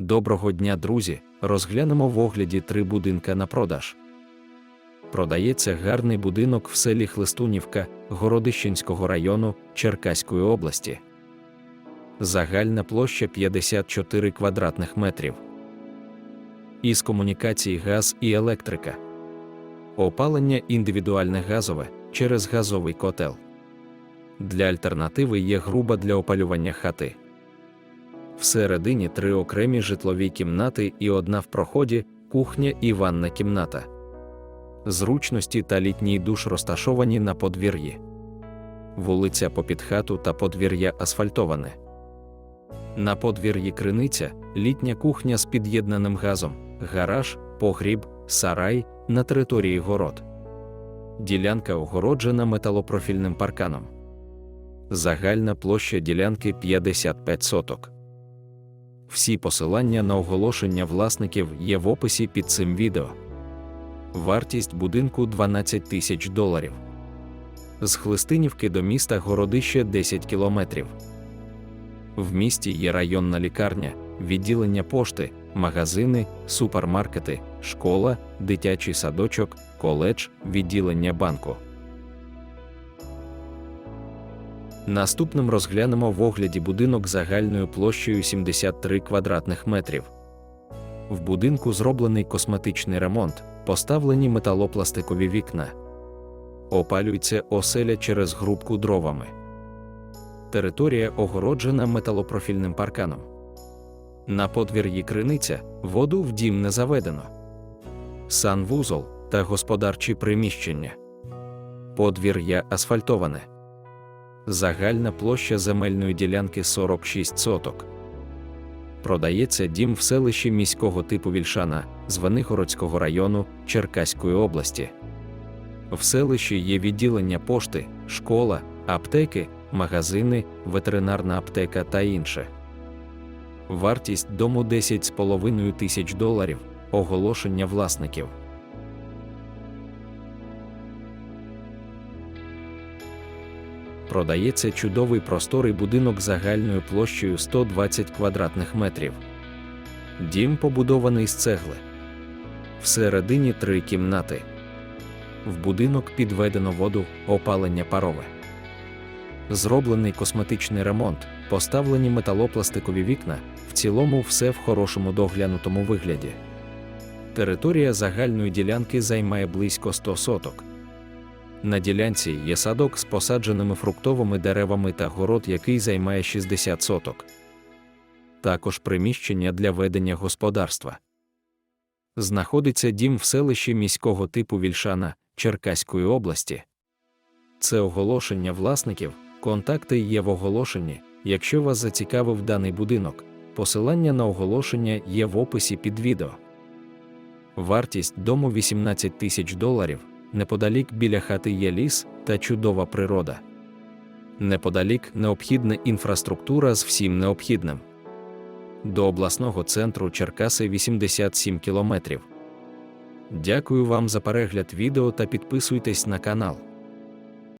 Доброго дня, друзі! Розглянемо в огляді три будинка на продаж. Продається гарний будинок в селі Хлистунівка Городищенського району Черкаської області. Загальна площа 54 квадратних метрів. Із комунікацій газ і електрика. Опалення індивідуальне газове через газовий котел. Для альтернативи є груба для опалювання хати. Всередині три окремі житлові кімнати і одна в проході, кухня і ванна кімната. Зручності та літній душ розташовані на подвір'ї. Вулиця попід хату та подвір'я асфальтоване. На подвір'ї криниця, літня кухня з під'єднаним газом, гараж, погріб, сарай на території город. Ділянка огороджена металопрофільним парканом. Загальна площа ділянки 55 соток. Всі посилання на оголошення власників є в описі під цим відео. Вартість будинку 12 тисяч доларів. З Хлистинівки до міста Городище 10 кілометрів. В місті є районна лікарня, відділення пошти, магазини, супермаркети, школа, дитячий садочок, коледж, відділення банку. Наступним розглянемо в огляді будинок загальною площею 73 квадратних метрів. В будинку зроблений косметичний ремонт, поставлені металопластикові вікна. Опалюється оселя через грубку дровами. Територія огороджена металопрофільним парканом. На подвір'ї криниця воду в дім не заведено. Санвузол та господарчі приміщення. Подвір'я асфальтоване. Загальна площа земельної ділянки 46 соток. Продається дім в селищі міського типу Вільшана з Венигородського району Черкаської області. В селищі є відділення пошти, школа, аптеки, магазини, ветеринарна аптека та інше. Вартість дому 10,5 тисяч доларів. Оголошення власників. Продається чудовий просторий будинок загальною площею 120 квадратних метрів. Дім побудований з цегли. Всередині три кімнати. В будинок підведено воду, опалення парове. Зроблений косметичний ремонт, поставлені металопластикові вікна, в цілому все в хорошому доглянутому вигляді. Територія загальної ділянки займає близько 100 соток. На ділянці є садок з посадженими фруктовими деревами та город, який займає 60 соток. Також приміщення для ведення господарства. Знаходиться дім в селищі міського типу Вільшана Черкаської області. Це оголошення власників, контакти є в оголошенні. Якщо вас зацікавив даний будинок, посилання на оголошення є в описі під відео. Вартість дому 18 тисяч доларів. Неподалік біля хати є ліс та чудова природа. Неподалік необхідна інфраструктура з всім необхідним. До обласного центру Черкаси 87 кілометрів. Дякую вам за перегляд відео та підписуйтесь на канал.